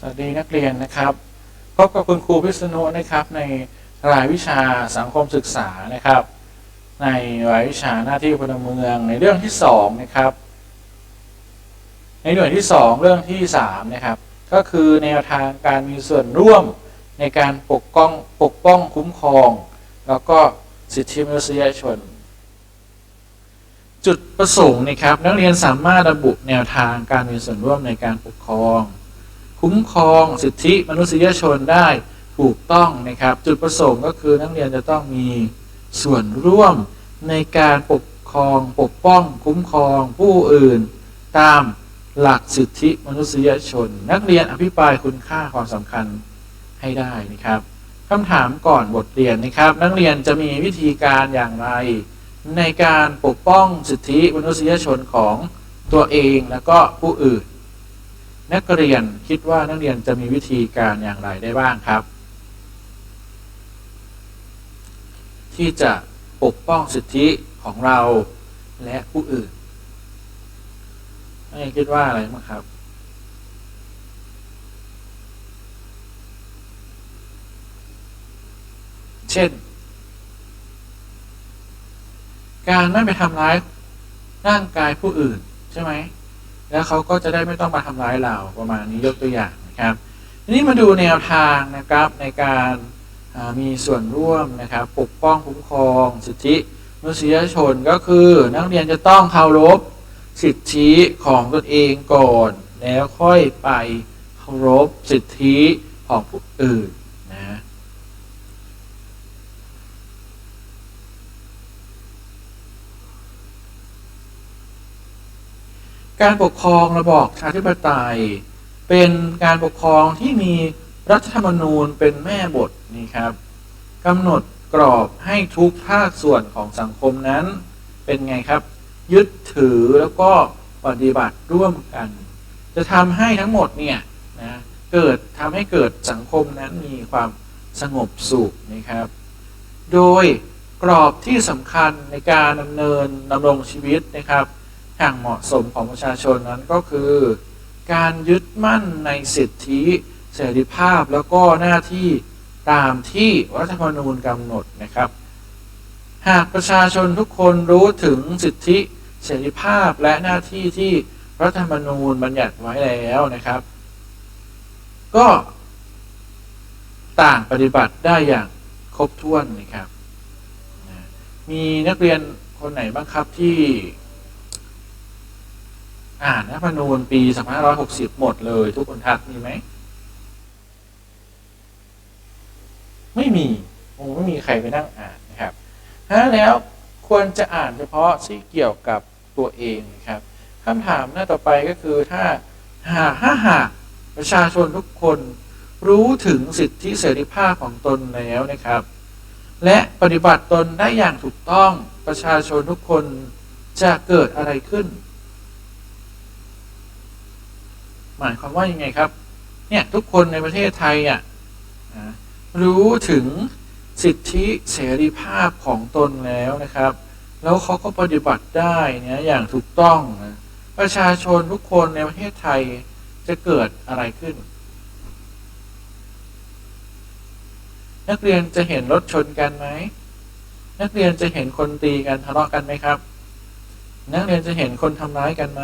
สวัสดีนักเรียนนะครับ พบกับคุณครูพิษณุนะครับในรายวิชาสังคมศึกษานะครับ ในรายวิชาหน้าที่พลเมืองในเรื่องที่สองนะครับ ในหน่วยที่สองเรื่องที่สามนะครับ ก็คือแนวทางการมีส่วนร่วมในการปกป้องปกป้องคุ้มครอง แล้วก็สิทธิมนุษยชน จุดประสงค์นะครับ นักเรียนสามารถระบุแนวทางการมีส่วนร่วมในการปกครอง คุ้มครองสิทธิมนุษยชนได้ถูกต้องนะครับ จุดประสงค์ก็คือนักเรียนจะต้องมีส่วนร่วมในการปกครองปกป้อง คุ้มครองผู้อื่น ตามหลักสิทธิมนุษยชน นักเรียนอภิปรายคุณค่าความสำคัญให้ได้นะครับคำถามก่อนบทเรียนนะครับ นักเรียนจะมีวิธีการอย่างไร ในการปกป้องสิทธิมนุษยชนของตัวเองและก็ผู้อื่น นักเรียนคิดว่านักเรียนจะมีวิธีการอย่างไรได้บ้างครับ ที่จะปกป้องสิทธิของเราและผู้อื่นนักเรียนคิดว่าอะไรบ้างครับเช่น การไม่ไปทำร้ายร่างกายผู้อื่นใช่ไหม แล้วเขาก็จะได้ไม่ต้องมาทำร้ายเราประมาณนี้ยกตัวอย่างนะครับทีนี้มาดูแนวทางนะครับในการมีส่วนร่วมนะครับปกป้องคุ้มครอง สิทธิมนุษยชนก็คือนักเรียนจะต้องเคารพสิทธิของตนเองก่อน แล้วค่อยไปเคารพสิทธิของผู้อื่นนะ การปกครองระบอบประชาธิปไตย เป็นการปกครองที่มีรัฐธรรมนูญเป็นแม่บทนี่ครับกำหนดกรอบให้ทุกภาคส่วนของสังคมนั้น เป็นไงครับ ยึดถือแล้วก็ปฏิบัติร่วมกัน จะทำให้ทั้งหมดเนี่ยนะเกิดทำให้เกิดสังคมนั้นมีความสงบสุขนะครับ โดยกรอบที่สำคัญในการดำเนินดำรงชีวิตนะครับ อย่างเหมาะสมของประชาชนนั้นก็คือ การยึดมั่นในสิทธิเสรีภาพแล้วก็หน้าที่ตามที่รัฐธรรมนูญกำหนดนะครับ หากประชาชนทุกคนรู้ถึงสิทธิเสรีภาพและหน้าที่ที่รัฐธรรมนูญบัญญัติไว้แล้วนะครับ ก็ต่างปฏิบัติได้อย่างครบถ้วนนะครับ มีนักเรียนคนไหนบ้างครับที่ อ่านรัฐธรรมนูญปี2560 หมดเลย ทุกคนทักมีไหม ไม่มีคงไม่มีใครไปนั่งอ่านนะครับฮะแล้วควรจะอ่านเฉพาะที่เกี่ยวกับตัวเองนะครับคำถามหน้าต่อไปก็คือถ้าหากถ้าหากประชาชนทุกคนรู้ถึงสิทธิเสรีภาพของตนแล้วนะครับ และปฏิบัติตนได้อย่างถูกต้องประชาชนทุกคนจะเกิดอะไรขึ้น หมายความว่ายังไงครับ เนี่ยทุกคนในประเทศไทยอะรู้ถึงสิทธิเสรีภาพของตนแล้วนะครับ แล้วเขาก็ปฏิบัติได้เนี่ยอย่างถูกต้องนะประชาชนทุกคนในประเทศไทยจะเกิดอะไรขึ้น นักเรียนจะเห็นรถชนกันไหม นักเรียนจะเห็นคนตีกันทะเลาะกันไหมครับ นักเรียนจะเห็นคนทำร้ายกันไหม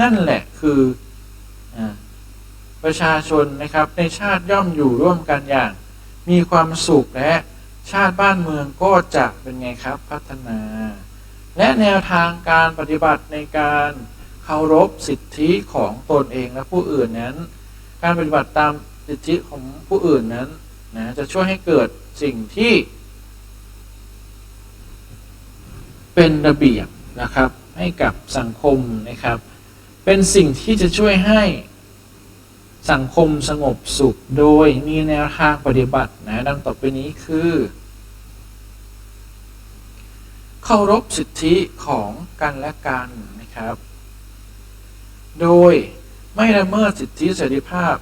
นั่นแหละคือ ประชาชนนะครับในชาติย่อมอยู่ร่วมกันอย่าง มีความสุขและชาติบ้านเมืองก็จะเป็นไงครับพัฒนา และแนวทางการปฏิบัติในการเคารพสิทธิของตนเองและผู้อื่นนั้น การปฏิบัติตามสิทธิของผู้อื่นนั้นนะจะช่วยให้เกิดสิ่งที่ เป็นระเบียบนะครับให้กับสังคมนะครับ เป็นสิ่งที่จะช่วยให้สังคมสงบสุขโดยมีแนวทางปฏิบัตินะดังต่อไปนี้คือเคารพสิทธิของกันและกันนะครับ โดยไม่ละเมิดสิทธิเสรีภาพ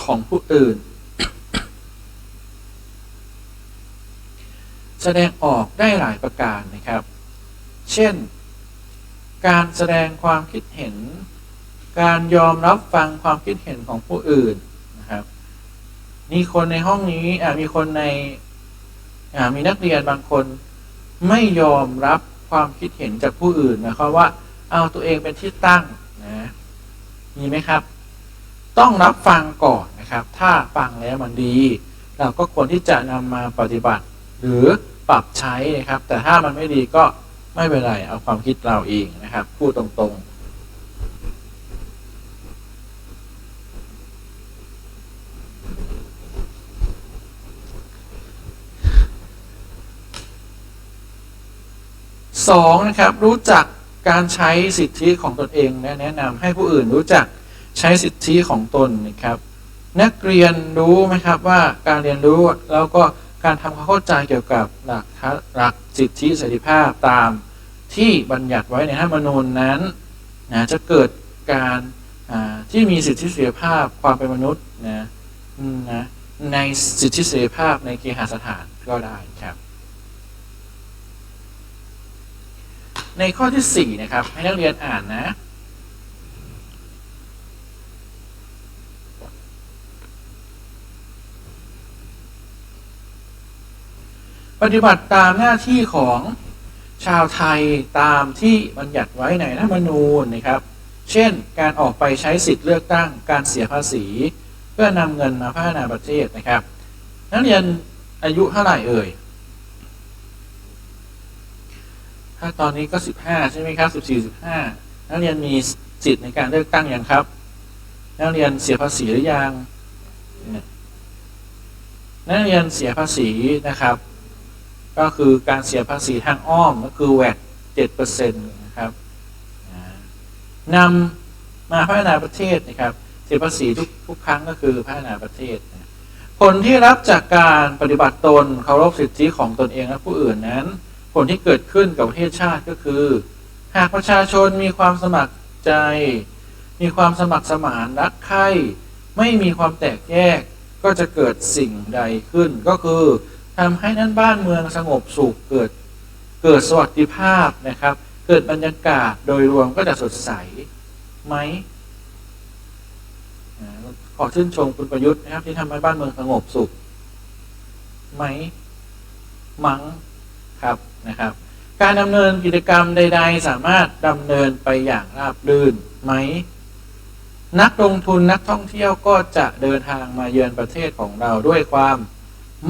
ของผู้อื่น แสดงออกได้หลายประการนะครับ เช่น การแสดงความคิดเห็น การยอมรับฟังความคิดเห็นของผู้อื่นนะครับมีคนในห้องนี้อมีคนในอ่ามีนักเรียนบางคนไม่ยอมรับความคิดเห็นจากผู้อื่นหมายความว่าเอาตัวเองเป็นที่ตั้งนะมีไหมครับ ต้องรับฟังก่อนนะครับ ถ้าฟังแล้วมันดี เราก็ควรที่จะนำมาปฏิบัติ หรือปรับใช้นะครับ แต่ถ้ามันไม่ดีก็ ไม่เป็นไร เอาความคิดเราเองนะครับ พูดตรงๆสองนะครับรู้จักการใช้สิทธิของตนเองและแนะนำให้ผู้อื่นรู้จักใช้สิทธิของตนนะครับ นักเรียนรู้ไหมครับว่าการเรียนรู้แล้วก็ การทำความเข้าใจเกี่ยวกับหลักหลักสิทธิเสรีภาพตามที่บัญญัติไว้ในรัฐธรรมนูญนั้นนะจะเกิดการที่มีสิทธิเสรีภาพความเป็นมนุษย์นะนะในสิทธิเสรีภาพในเคหสถานก็ได้ครับในข้อที่ 4 นะครับ ให้นักเรียนอ่านนะ ปฏิบัติตามหน้าที่ของชาวไทยตามที่บัญญัติไว้ในรัฐธรรมนูญนะครับ เช่น การออกไปใช้สิทธิ์เลือกตั้ง การเสียภาษี เพื่อนำเงินมาพัฒนาประเทศนะครับ นักเรียนอายุเท่าไหร่เอ่ย ถ้าตอนนี้ก็ 15 ใช่ไหมครับ 14 15 นักเรียนมีสิทธิ์ในการเลือกตั้งยังครับ นักเรียนเสียภาษีหรือยัง นักเรียนเสียภาษีนะครับ ก็คือการเสียภาษีทางอ้อมก็คือแวดเจ็ดเปอร์เซ็นต์นะครับนำมาพัฒนาประเทศนะครับ เสียภาษีทุกทุกครั้งก็คือพัฒนาประเทศผลที่รับจากการปฏิบัติตนเคารพสิทธิของตนเองและผู้อื่นนั้น ผลที่เกิดขึ้นกับประเทศชาติก็คือ หากประชาชนมีความสมัครใจ มีความสมัครสมานรักใคร่ไม่มีความแตกแยกก็จะเกิดสิ่งใดขึ้นก็คือ ทำให้นั้นบ้านเมืองสงบสุขเกิดเกิดสวัสดิภาพนะครับ เกิดบรรยากาศโดยรวมก็จะสดใสไหมขอชื่นชมคุณประยุทธ์นะครับ ที่ทำให้บ้านเมืองสงบสุขไหมมั้งครับนะครับ การดำเนินกิจกรรมใด ๆ สามารถดำเนินไปอย่างราบรื่นไหม นักลงทุนนักท่องเที่ยวก็จะเดินทางมาเยือนประเทศของเราด้วยความ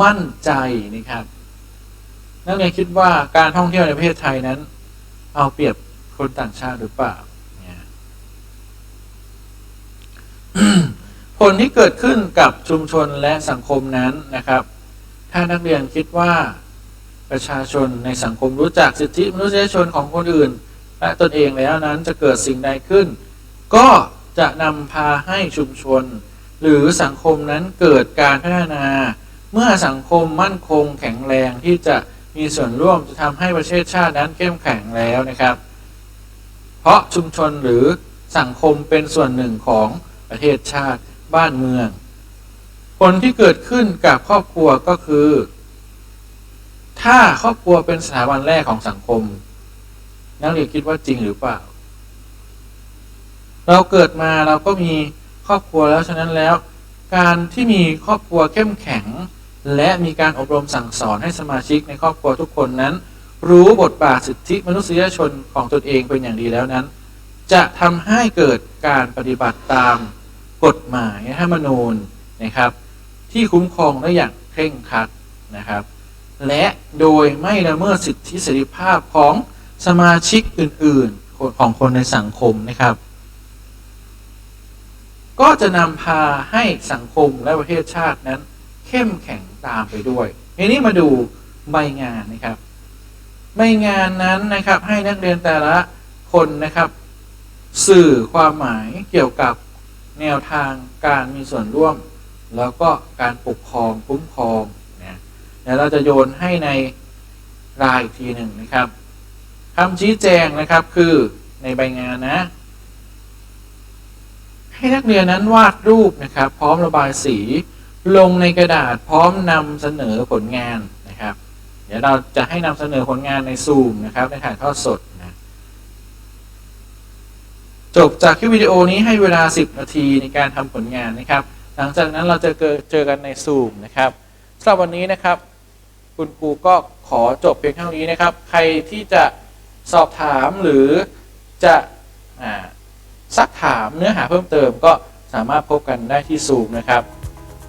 มั่นใจนะครับนักเรียนคิดว่าการท่องเที่ยวในประเทศไทยนั้น เอาเปรียบคนต่างชาติหรือเปล่าผลที่เกิดขึ้นกับชุมชนและสังคมนั้นนะครับ ถ้านักเรียนคิดว่าประชาชนในสังคมรู้จักสิทธิมนุษยชนของคนอื่น และตนเองแล้วนั้นจะเกิดสิ่งใดขึ้น ก็จะนำพาให้ชุมชน หรือสังคมนั้นเกิดการพัฒนา เมื่อสังคมมั่นคงแข็งแรงที่จะมีส่วนร่วมจะทำให้ประเทศชาตินั้นเข้มแข็งแล้วนะครับ เพราะชุมชนหรือสังคมเป็นส่วนหนึ่งของประเทศชาติบ้านเมือง ผลที่เกิดขึ้นกับครอบครัวก็คือ ถ้าครอบครัวเป็นสถาบันแรกของสังคม นักเรียนคิดว่าจริงหรือเปล่า เราเกิดมาเราก็มีครอบครัวแล้วฉะนั้นแล้ว การที่มีครอบครัวเข้มแข็ง และมีการอบรมสั่งสอนให้สมาชิกในครอบครัวทุกคนนั้น รู้บทบาทสิทธิมนุษยชนของตนเองเป็นอย่างดีแล้วนั้น จะทำให้เกิดการปฏิบัติตามกฎหมายธรรมนูญนะครับ ที่คุ้มครองได้อย่างเคร่งครัดนะครับ และโดยไม่ละเมิดสิทธิเสรีภาพของสมาชิกอื่น ๆ ของคนในสังคมนะครับ ก็จะนำพาให้สังคมและประเทศชาตินั้น เข้มแข็ง ตามไปด้วยทีนี้มาดูใบงานนะครับ ใบงานนั้นนะครับ ให้นักเรียนแต่ละคนนะครับ สื่อความหมายเกี่ยวกับแนวทางการมีส่วนร่วม แล้วก็การปกครองคุ้มครองนะเดี๋ยวเราจะโยนให้ในรายทีหนึ่งนะครับคำชี้แจงนะครับคือในใบงานนะ ให้นักเรียนนั้นวาดรูปนะครับ พร้อมระบายสี ลงในกระดาษพร้อมนำเสนอผลงานนะครับ เดี๋ยวเราจะให้นำเสนอผลงานในซูมนะครับในถ่ายทอดสดนะจบจากคลิปวิดีโอนี้ให้เวลา 10 นาทีในการทำผลงานนะครับ หลังจากนั้นเราจะเจอเจอกันในซูมนะครับสำหรับวันนี้นะครับ คุณครูก็ขอจบเพียงเท่านี้นะครับ ใครที่จะสอบถามหรือจะซักถามเนื้อหาเพิ่มเติมก็สามารถพบกันได้ที่ซูมนะครับ